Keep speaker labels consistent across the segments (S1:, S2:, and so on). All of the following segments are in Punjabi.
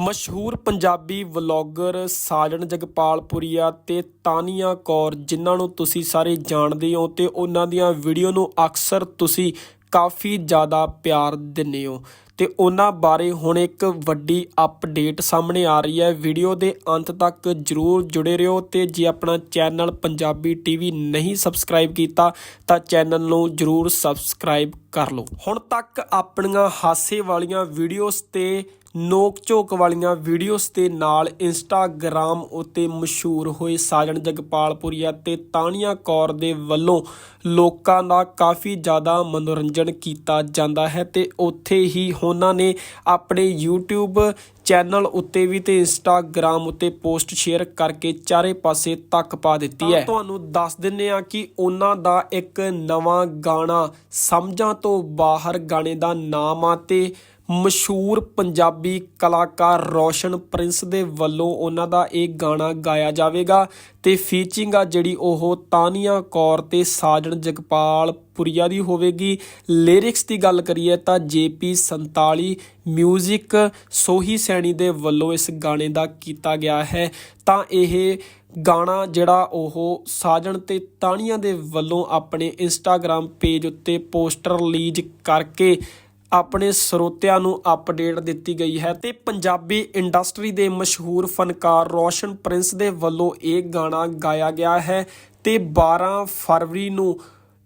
S1: ਮਸ਼ਹੂਰ ਪੰਜਾਬੀ ਵਲੌਗਰ ਸਾਜਣ ਜਗਪਾਲਪੁਰੀਆ ਤੇ ਤਾਨੀਆ ਕੌਰ, ਜਿਨ੍ਹਾਂ ਨੂੰ ਤੁਸੀਂ ਸਾਰੇ ਜਾਣਦੇ ਹੋ ਤੇ ਉਹਨਾਂ ਦੀਆਂ ਵੀਡੀਓ ਨੂੰ ਅਕਸਰ ਤੁਸੀਂ ਕਾਫੀ ਜ਼ਿਆਦਾ ਪਿਆਰ ਦਿੰਦੇ ਹੋ। ਤੇ ਉਹਨਾਂ ਬਾਰੇ ਹੁਣ ਇੱਕ ਵੱਡੀ ਅਪਡੇਟ ਸਾਹਮਣੇ ਆ ਰਹੀ ਹੈ। ਵੀਡੀਓ ਦੇ ਅੰਤ ਤੱਕ ਜਰੂਰ ਜੁੜੇ ਰਹੋ ਤੇ ਜੇ ਆਪਣਾ ਚੈਨਲ ਪੰਜਾਬੀ ਟੀਵੀ ਨਹੀਂ ਸਬਸਕ੍ਰਾਈਬ ਕੀਤਾ ਤਾਂ ਚੈਨਲ ਨੂੰ ਜਰੂਰ ਸਬਸਕ੍ਰਾਈਬ ਕਰ ਲਓ। ਹੁਣ ਤੱਕ ਆਪਣੀਆਂ ਹਾਸੇ ਵਾਲੀਆਂ ਵੀਡੀਓਜ਼ ਤੇ ਨੋਕ ਝੋਕ ਵਾਲੀਆਂ ਵੀਡੀਓਜ਼ ਦੇ ਨਾਲ ਇੰਸਟਾਗ੍ਰਾਮ ਉੱਤੇ ਮਸ਼ਹੂਰ ਹੋਏ ਸਾਜਣ ਜਗਪਾਲਪੁਰੀਆ ਤੇ ਤਾਨੀਆ ਕੌਰ ਦੇ ਵੱਲੋਂ ਲੋਕਾਂ ਦਾ ਕਾਫੀ ਜ਼ਿਆਦਾ ਮਨੋਰੰਜਨ ਕੀਤਾ ਜਾਂਦਾ ਹੈ ਤੇ ਉੱਥੇ ਹੀ ਉਹਨਾਂ ਨੇ ਆਪਣੇ YouTube ਚੈਨਲ ਉੱਤੇ ਵੀ ਤੇ ਇੰਸਟਾਗ੍ਰਾਮ ਉੱਤੇ ਪੋਸਟ ਸ਼ੇਅਰ ਕਰਕੇ ਚਾਰੇ ਪਾਸੇ ਤੱਕ ਪਾ ਦਿੱਤੀ ਹੈ। ਤੁਹਾਨੂੰ ਦੱਸ ਦਿੰਨੇ ਆ ਕਿ ਉਹਨਾਂ ਦਾ ਇੱਕ ਨਵਾਂ ਗਾਣਾ ਸਮਝਾਂ ਤੋਂ ਬਾਹਰ ਗਾਣੇ ਦਾ ਨਾਮ ਆ ਤੇ ਮਸ਼ਹੂਰ ਪੰਜਾਬੀ ਕਲਾਕਾਰ ਰੌਸ਼ਨ ਪ੍ਰਿੰਸ ਦੇ ਵੱਲੋਂ ਉਹਨਾਂ ਦਾ ਇਹ ਗਾਣਾ ਗਾਇਆ ਜਾਵੇਗਾ ਤੇ ਫੀਚਿੰਗ ਆ ਜਿਹੜੀ ਉਹ ਤਾਨੀਆ ਕੌਰ ਤੇ ਸਾਜਣ ਜਗਪਾਲ ਪੁਰੀਆ ਦੀ ਹੋਵੇਗੀ। ਲਿਰਿਕਸ ਦੀ ਗੱਲ ਕਰੀਏ ਤਾਂ ਜੇਪੀ 47 ਮਿਊਜ਼ਿਕ ਸੋਹੀ ਸੈਣੀ ਦੇ ਵੱਲੋਂ ਇਸ ਗਾਣੇ ਦਾ ਕੀਤਾ ਗਿਆ ਹੈ। ਤਾਂ ਇਹ ਗਾਣਾ ਜਿਹੜਾ ਉਹ ਸਾਜਣ ਤੇ ਤਾਣੀਆਂ ਦੇ ਵੱਲੋਂ ਆਪਣੇ ਇੰਸਟਾਗ੍ਰam ਪੇਜ ਉੱਤੇ ਪੋਸਟਰ ਰਿਲੀਜ਼ ਕਰਕੇ ਆਪਣੇ ਸਰੋਤਿਆਂ ਨੂੰ ਅਪਡੇਟ ਦਿੱਤੀ ਗਈ ਹੈ ਤੇ ਪੰਜਾਬੀ ਇੰਡਸਟਰੀ ਦੇ ਮਸ਼ਹੂਰ ਫਨਕਾਰ ਰੋਸ਼ਨ ਪ੍ਰਿੰਸ ਦੇ ਵੱਲੋਂ ਇਹ ਗਾਣਾ ਗਾਇਆ ਗਿਆ ਹੈ ਤੇ 12 ਫਰਵਰੀ ਨੂੰ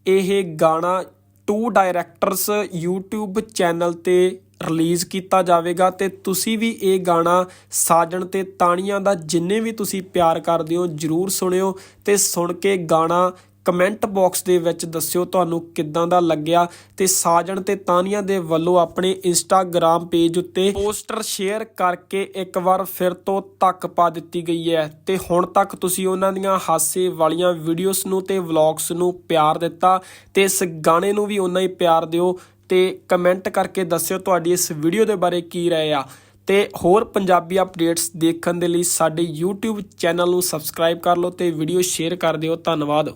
S1: ਇਹ ਗਾਣਾ ਟੂ ਡਾਇਰੈਕਟਰਸ YouTube ਚੈਨਲ ਤੇ ਰਿਲੀਜ਼ ਕੀਤਾ ਜਾਵੇਗਾ ਤੇ ਤੁਸੀਂ ਵੀ ਇਹ ਗਾਣਾ ਸਾਜਣ ਤੇ ਤਾਣੀਆਂ ਦਾ ਜਿੰਨੇ ਵੀ ਤੁਸੀਂ ਪਿਆਰ ਕਰਦੇ ਹੋ ਜਰੂਰ ਸੁਣਿਓ ਤੇ ਸੁਣ ਕੇ ਗਾਣਾ ਕਮੈਂਟ ਬਾਕਸ ਦੇ ਵਿੱਚ ਦੱਸਿਓ ਤੁਹਾਨੂੰ ਕਿੱਦਾਂ ਦਾ ਲੱਗਿਆ ਤੇ ਸਾਜਣ ਤੇ ਤਾਨੀਆਂ ਦੇ ਵੱਲੋਂ ਆਪਣੇ ਇੰਸਟਾਗ੍ਰam ਪੇਜ ਉੱਤੇ ਪੋਸਟਰ ਸ਼ੇਅਰ ਕਰਕੇ ਇੱਕ ਵਾਰ ਫਿਰ ਤੋਂ ਤੱਕ ਪਾ ਦਿੱਤੀ ਗਈ ਹੈ। ਤੇ ਹੁਣ ਤੱਕ ਤੁਸੀਂ ਉਹਨਾਂ ਦੀਆਂ ਹਾਸੇ ਵਾਲੀਆਂ ਵੀਡੀਓਜ਼ ਨੂੰ ਤੇ ਵਲੌਗਸ ਨੂੰ ਪਿਆਰ ਦਿੱਤਾ ਤੇ ਇਸ ਗਾਣੇ ਨੂੰ ਵੀ ਉਨਾ ਹੀ ਪਿਆਰ ਦਿਓ ਤੇ ਕਮੈਂਟ ਕਰਕੇ ਦੱਸਿਓ ਤੁਹਾਡੀ ਇਸ ਵੀਡੀਓ ਦੇ ਬਾਰੇ ਕੀ ਰਾਏ ਆ। ਤੇ ਹੋਰ ਪੰਜਾਬੀ ਅਪਡੇਟਸ ਦੇਖਣ ਦੇ ਲਈ ਸਾਡੇ YouTube ਚੈਨਲ ਨੂੰ ਸਬਸਕ੍ਰਾਈਬ ਕਰ ਲਓ ਤੇ ਵੀਡੀਓ ਸ਼ੇਅਰ ਕਰ ਦਿਓ। ਧੰਨਵਾਦ।